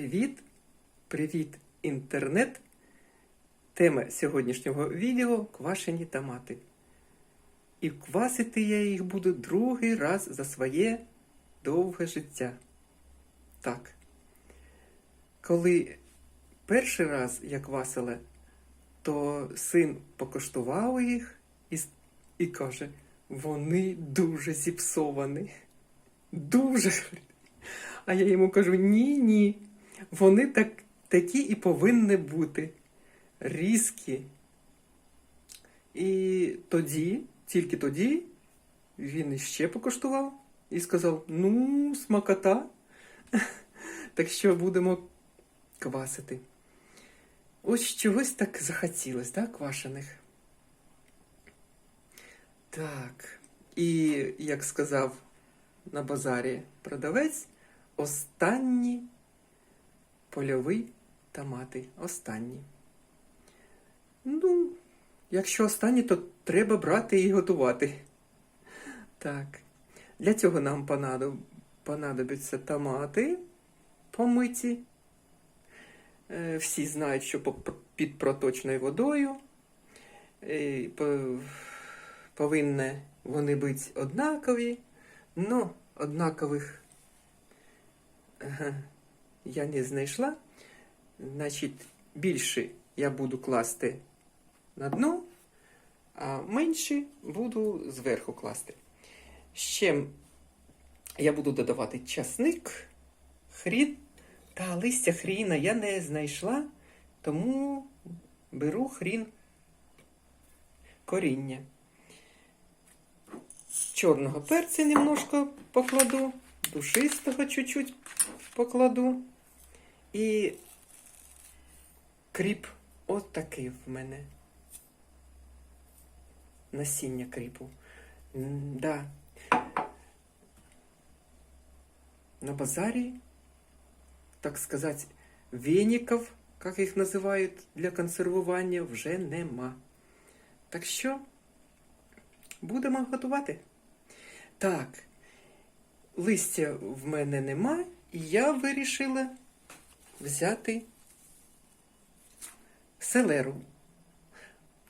Привіт! Привіт, інтернет! Тема сьогоднішнього відео квашені томати. І квасити я їх буду другий раз за своє довге життя. Так. Коли перший раз я квасила, то син покуштував їх і, і каже, вони дуже зіпсовані. Дуже. А я йому кажу: ні, ні. Вони так, такі і повинні бути. Різкі. І тоді, тільки тоді, він іще покуштував і сказав: ну, смакота. Так що будемо квасити. Ось чогось так захотілось, так, квашених? Так. І, як сказав на базарі продавець, останні польові томати. Останні. Ну, якщо останні, то треба брати і готувати. Так. Для цього нам понадоб... понадобляться томати помиті. Е, Всі знають, що під проточною водою. Е, по- Повинні вони бути однакові, но однакових я не знайшла. Значить, більше я буду класти на дно, а менше буду зверху класти. Ще я буду додавати часник, хрін та листя хріна я не знайшла, тому беру хрін коріння. Чорного перця немножко покладу, душистого чуть-чуть покладу. І кріп от такий в мене. Насіння кріпу. М, Да. На базарі, так сказати, веників, як їх називають для консервування, вже нема. Так що будемо готувати. Так, листя в мене нема, і я вирішила взяти селеру.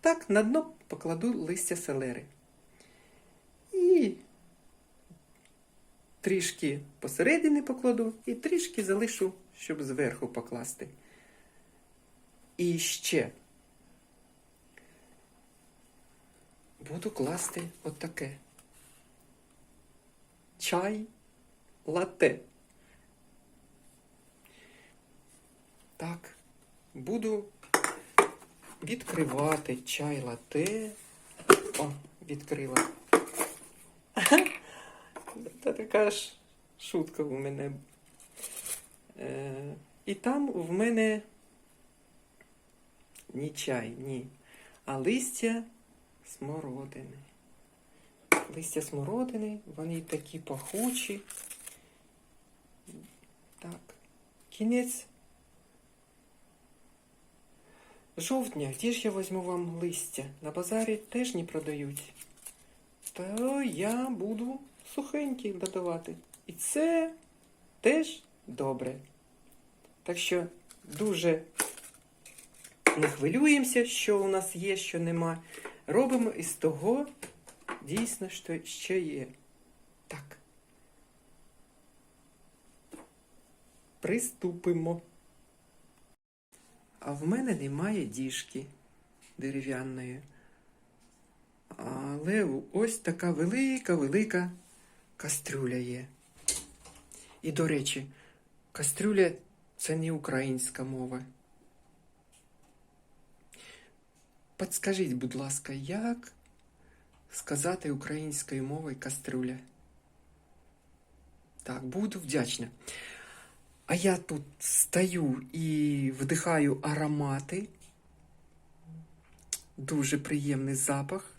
Так, на дно покладу листя селери. І трішки посередині покладу, і трішки залишу, щоб зверху покласти. І ще буду класти отаке. Чай лате. Так, буду відкривати чай лате. О, відкрила. Це така ж шутка у мене. Е, і там в мене ні чай, ні, а листя смородини. Листя смородини, вони такі пахучі. Так, кінець жовтня. Де ж я візьму вам листя? На базарі теж не продають. То я буду сухенькі додавати. І це теж добре. Так що дуже не хвилюємося, що у нас є, що нема. Робимо із того дійсно, що ще є. Так. Приступимо. А в мене немає діжки дерев'яної. Але ось така велика-велика кастрюля є. І, до речі, кастрюля це не українська мова. Подскажіть, будь ласка, як сказати українською мовою кастрюля? Так, буду вдячна. А я тут стою і вдихаю аромати. Дуже приємний запах.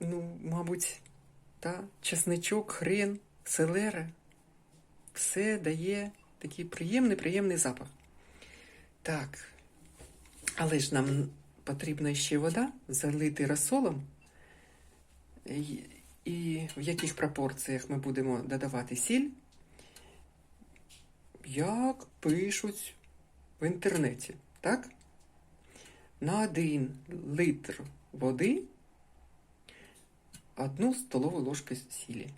Ну, мабуть, та, чесничок, хрен, селера. Все дає такий приємний, приємний запах. Так. Але ж нам потрібна ще вода залити розсолом. І в яких пропорціях ми будемо додавати сіль. Як пишуть в інтернеті, так? На один літр води одну столову ложку сілі.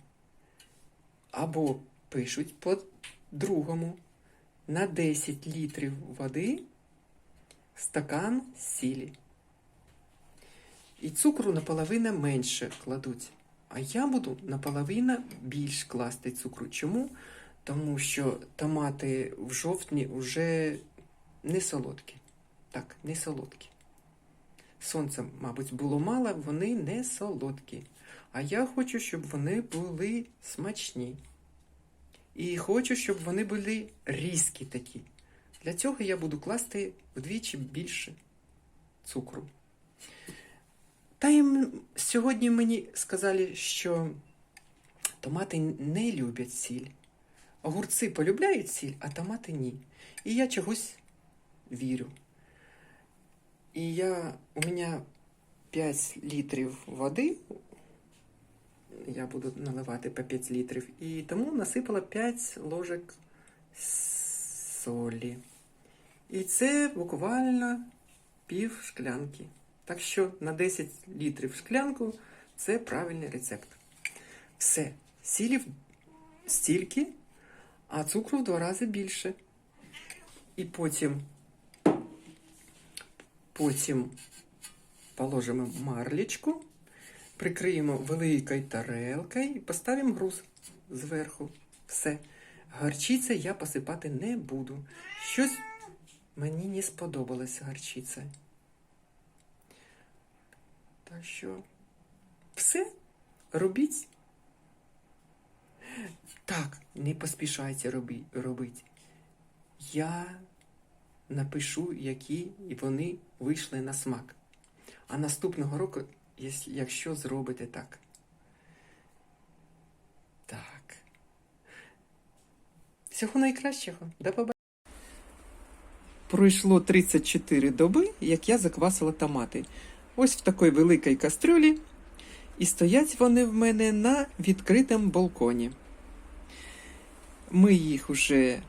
Або пишуть по-другому. На 10 літрів води стакан сілі. І цукру наполовину менше кладуть. А я буду наполовину більш класти цукру. Чому? Тому що томати в жовтні вже не солодкі. Так, не солодкі. Сонця, мабуть, було мало, вони не солодкі. А я хочу, щоб вони були смачні. І хочу, щоб вони були різкі такі. Для цього я буду класти вдвічі більше цукру. Та їм сьогодні мені сказали, що томати не люблять сіль. Огурці полюбляють сіль, а томати ні. І я чогось вірю. І я, у мене 5 літрів води, я буду наливати по 5 літрів, і тому насипала 5 ложок солі. І це буквально пів шклянки. Так що на 10 літрів шклянку це правильний рецепт. Все. Сілів стільки, а цукру в два рази більше. І потім, потім положимо марлечку, прикриємо великою тарелкою і поставимо груз зверху. Все. Гарчиця я посипати не буду. Щось мені не сподобалось гарчиця. Так що все робіть. Так, не поспішайте робі, робити. Я напишу, які вони вийшли на смак. А наступного року, якщо зробите так. Так. Всього найкращого. До побачення. Пройшло 34 доби, як я заквасила томати. Ось в такій великій кастрюлі. І стоять вони в мене на відкритому балконі. Ми їх вже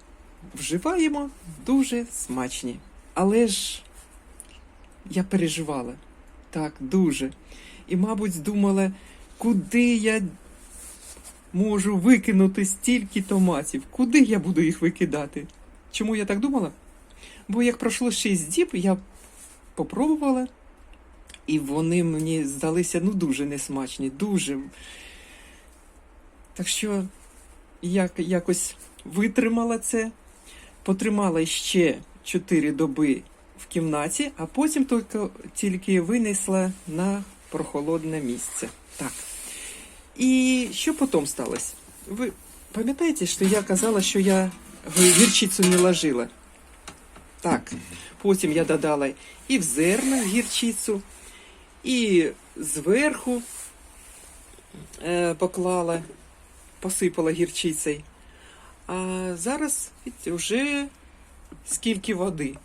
вживаємо дуже смачні. Але ж я переживала. Так, дуже. І, мабуть, думала, куди я можу викинути стільки томатів, куди я буду їх викидати. Чому я так думала? Бо як пройшло 6 діб, я попробувала, і вони мені здалися ну дуже несмачні, дуже. Так що я якось витримала це, потримала ще 4 доби в кімнаті, а потім тільки, тільки винесла на прохолодне місце. Так. І що потім сталося? Ви пам'ятаєте, що я казала, що я гірчицю не ложила? Так, потім я додала і в зерна гірчицю, і зверху е, поклала, посипала гірчицею. А зараз вже скільки води.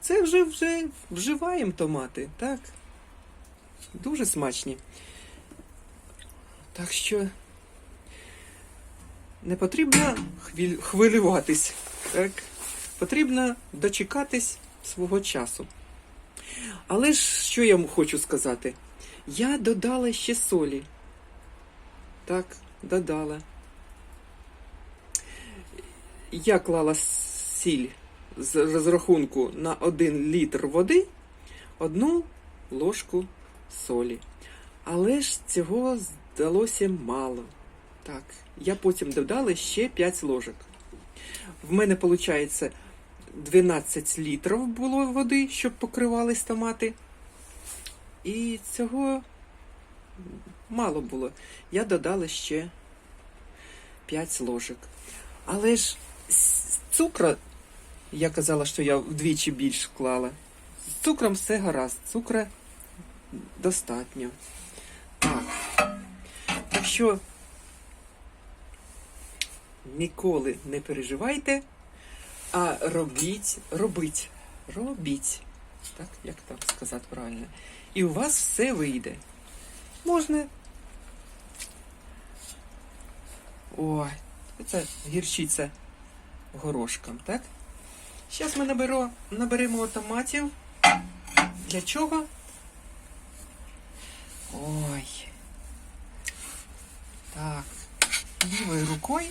Це вже вже вживаємо томати, так? Дуже смачні. Так що не потрібно хвилюватись. Так? Потрібно дочекатись свого часу. Але ж що я вам хочу сказати? Я додала ще солі. Так, додала. Я клала сіль з розрахунку на 1 літр води, одну ложку солі. Але ж цього здалося мало. Так, я потім додала ще 5 ложок. В мене, виходить, 12 літрів було води, щоб покривались томати. І цього мало було. Я додала ще 5 ложок. Але ж цукра, я казала, що я вдвічі більш вклала. З цукром все гаразд, цукра достатньо. Так. Так що ніколи не переживайте, а робіть, робіть, робіть. Так, як там сказати правильно? І у вас все вийде. Можна. Ой, це гірчиця горошком, так? Зараз ми наберемо, наберемо томатів. Для чого? Ой. Так. Лівою рукою.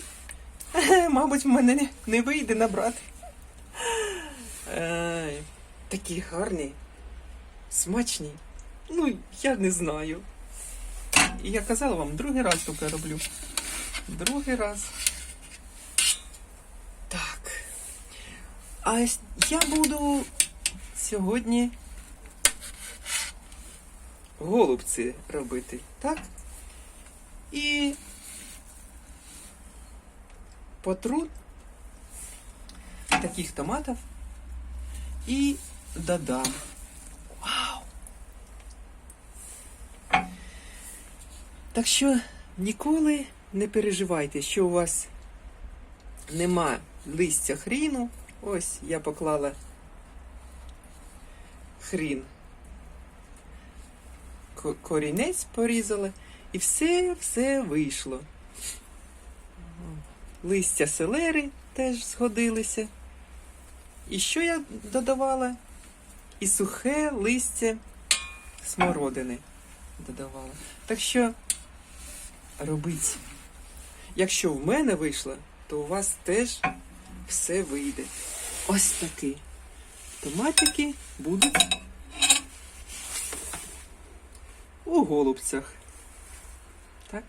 Мабуть, в мене не, вийде набрати. Такі гарні, смачні. Ну, я не знаю. І я казала вам, другий раз тільки роблю. Другий раз. Так. А я буду сьогодні голубці робити, так? І потру таких томатів і додам. Так що ніколи не переживайте, що у вас нема листя хріну. Ось я поклала хрін. Корінець порізала, і все, все вийшло. Листя селери теж згодилися. І що я додавала? І сухе листя смородини додавала. Так що робіть. Якщо в мене вийшло, то у вас теж все вийде. Ось такі. Томатики будуть у голубцях. Так?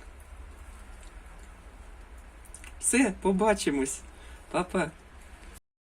Все, побачимось. Па-па.